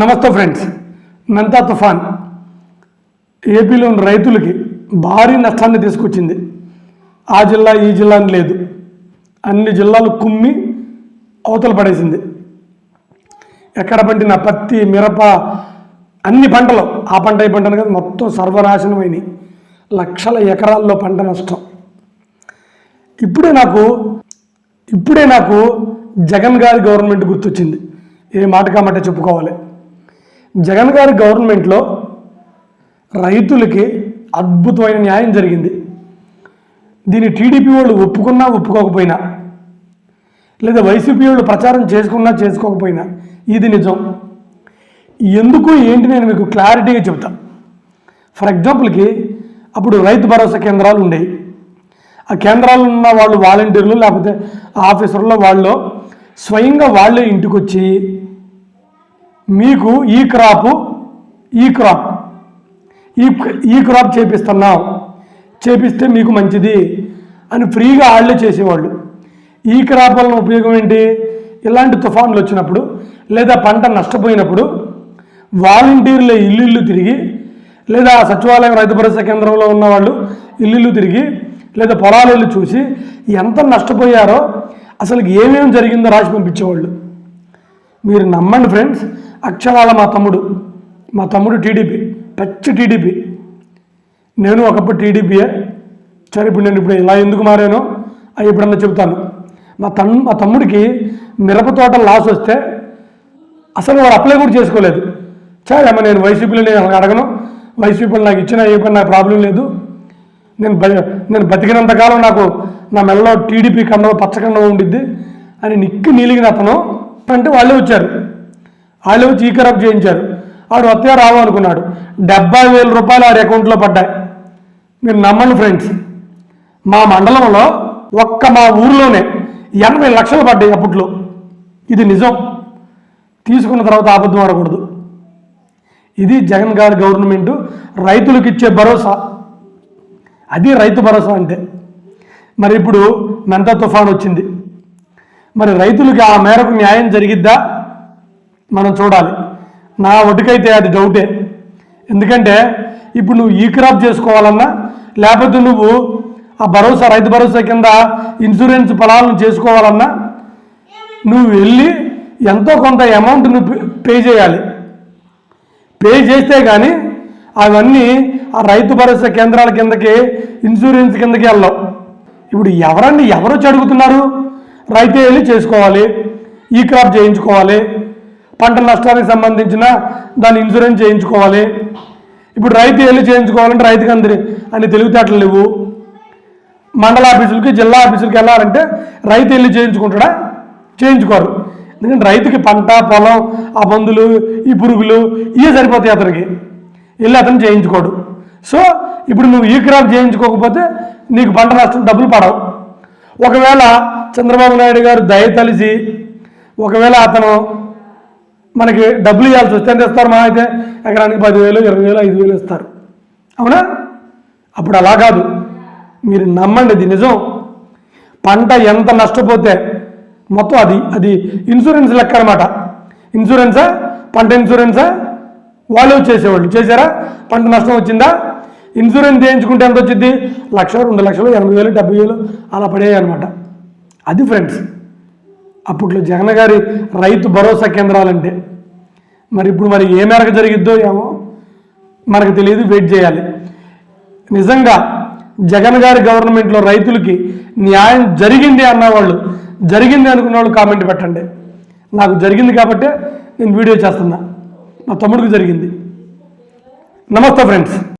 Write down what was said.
నమస్తే ఫ్రెండ్స్ మెంతా తుఫాన్. ఏపీలో ఉన్న రైతులకి భారీ నష్టాన్ని తీసుకొచ్చింది. ఆ జిల్లా ఈ జిల్లా అని లేదు. అన్ని జిల్లాలు కుమ్మి అవతల పడేసింది. ఎక్కడ పండిన పత్తి మిరప అన్ని పంటలు ఆ పంట ఈ పంటను కదా మొత్తం సర్వనాశనమైనవి లక్షల ఎకరాల్లో పంట నష్టం. ఇప్పుడే నాకు ఇప్పుడే నాకు జగన్ గారి గవర్నమెంట్ గుర్తొచ్చింది. ఏ మాట కామంటే చెప్పుకోవాలి. జగన్ గారి గవర్నమెంట్లో రైతులకి అద్భుతమైన న్యాయం జరిగింది. దీన్ని టీడీపీ వాళ్ళు ఒప్పుకున్నా ఒప్పుకోకపోయినా లేదా వైసీపీ వాళ్ళు ప్రచారం చేసుకున్నా చేసుకోకపోయినా ఇది నిజం. ఎందుకు ఏంటి నేను మీకు క్లారిటీగా చెప్తాను ఫర్ ఎగ్జాంపుల్కి అప్పుడు రైతు భరోసా కేంద్రాలు ఉండేవి. ఆ కేంద్రాలు ఉన్న వాళ్ళు వాలంటీర్లు లేకపోతే ఆఫీసర్లు వాళ్ళు స్వయంగా వాళ్ళే ఇంటికి వచ్చి మీకు ఈ క్రాపు ఈ క్రాప్ ఈ ఈ క్రాప్ చేపిస్తున్నాం చేపిస్తే మీకు మంచిది అని ఫ్రీగా వాళ్ళే చేసేవాళ్ళు. ఈ క్రాప్ వలన ఉపయోగం ఏంటి? ఇలాంటి తుఫాన్లు వచ్చినప్పుడు లేదా పంట నష్టపోయినప్పుడు వాలంటీర్లే ఇల్లు తిరిగి లేదా సచివాలయం రైతు భరోసా కేంద్రంలో ఉన్న వాళ్ళు ఇల్లు తిరిగి లేదా పొలాలు చూసి ఎంత నష్టపోయారో అసలు ఏమేమి జరిగిందో రాసి పంపించేవాళ్ళు. మీరు నమ్మండి ఫ్రెండ్స్ అక్షరాల మా తమ్ముడు మా తమ్ముడు టీడీపీ పచ్చి టీడీపీ. నేను ఒకప్పుడు టీడీపీయే. సరే ఇప్పుడు నేను ఇప్పుడు ఇలా ఎందుకు మారానో? అవి ఎప్పుడన్నా చెబుతాను. మా తమ్ మా తమ్ముడికి మిరప తోట లాస్ వస్తే అసలు వాడు అప్లై కూడా చేసుకోలేదు. చాలా అమ్మ నేను వైసీపీలో నేను అసలు అడగను. వైసీపీలో నాకు ఇచ్చిన ఏ పని నాకు ప్రాబ్లం లేదు. నేను బ నేను బతికినంతకాలం నాకు నా మెడలో టీడీపీ కండలో పచ్చకండం ఉండిద్ది అని నిక్కి నీలిగిన అతను అంటే వాళ్ళు వచ్చారు. వాళ్ళు వచ్చి ఈ చేయించారు. ఆడు వస్తే రావు అనుకున్నాడు డెబ్బై వేల రూపాయలు ఆడి అకౌంట్లో పడ్డాయి. మీరు నమ్మండి ఫ్రెండ్స్ మా మండలంలో ఒక్క మా ఊర్లోనే ఎనభై లక్షలు పడ్డాయి అప్పట్లో. ఇది నిజం. తీసుకున్న తర్వాత అబద్ధం ఆడకూడదు ఇది జగన్ గారి గవర్నమెంట్ రైతులకు ఇచ్చే భరోసా. అది రైతు భరోసా అంటే. మరి ఇప్పుడు మెంత తుఫాన్ వచ్చింది. మరి రైతులకి ఆ మేరకు న్యాయం జరిగిద్దా? మనం చూడాలి. నా ఒటికైతే అది డౌటే. ఎందుకంటే ఇప్పుడు నువ్వు ఈ క్రాప్ చేసుకోవాలన్నా లేకపోతే నువ్వు ఆ భరోసా రైతు భరోసా కింద ఇన్సూరెన్స్ ఫలాలను చేసుకోవాలన్నా నువ్వు వెళ్ళి ఎంతో కొంత అమౌంట్ నువ్వు పే చేయాలి. పే చేస్తే కానీ అవన్నీ ఆ రైతు భరోసా కేంద్రాల కిందకి ఇన్సూరెన్స్ కిందకి వెళ్ళవు. ఇప్పుడు ఎవరండి ఎవరొచ్చి అడుగుతున్నారు రైతే వెళ్ళి చేసుకోవాలి ఈ క్రాప్ చేయించుకోవాలి పంట నష్టానికి సంబంధించిన దాని ఇన్సూరెన్స్ చేయించుకోవాలి. ఇప్పుడు రైతు వెళ్ళి చేయించుకోవాలంటే రైతుకి అందరి అని తెలివితేటలు లేవు. మండల ఆఫీసులకి జిల్లా ఆఫీసులకి వెళ్ళాలంటే రైతు వెళ్ళి చేయించుకుంటాడా? చేయించుకోరు. ఎందుకంటే రైతుకి పంట పొలం ఆ మందులు ఈ పురుగులు ఇవే సరిపోతాయి అతనికి. వెళ్ళి అతను చేయించుకోడు. సో ఇప్పుడు నువ్వు ఈ క్రాప్ చేయించుకోకపోతే నీకు పంట నష్టం డబ్బులు పడవు. ఒకవేళ చంద్రబాబు నాయుడు గారు దయ తలిచి ఒకవేళ అతను మనకి డబ్బులు ఇవ్వాల్సి వస్తే ఎంత ఇస్తారు మా అయితే ఎకరానికి పదివేలు ఇరవై వేలు ఐదు వేలు ఇస్తారు. అవునా? అప్పుడు అలా కాదు. మీరు నమ్మండి ఇది నిజం. పంట ఎంత నష్టపోతే మొత్తం అది అది ఇన్సూరెన్స్ లెక్క అనమాట ఇన్సూరెన్సా? పంట ఇన్సూరెన్సా? వాళ్ళు చేసేవాళ్ళు. చేశారా? పంట నష్టం వచ్చిందా? ఇన్సూరెన్స్ చేయించుకుంటే ఎంత వచ్చింది లక్ష రెండు లక్షలు ఎనభై వేలు డెబ్బై వేలు అలా పడేవి అనమాట అది ఫ్రెండ్స్ అప్పట్లో జగన్ గారి రైతు భరోసా కేంద్రాలంటే. మరి ఇప్పుడు మరి ఏ మేరకు జరిగిద్దో ఏమో మనకు తెలియదు వెయిట్ చేయాలి. నిజంగా జగన్ గారి గవర్నమెంట్లో రైతులకి న్యాయం జరిగింది అన్నవాళ్ళు జరిగింది అనుకున్న వాళ్ళు కామెంట్ పెట్టండి. నాకు జరిగింది కాబట్టే నేను వీడియో చేస్తున్నా. మా తమ్ముడికి జరిగింది. నమస్తే ఫ్రెండ్స్.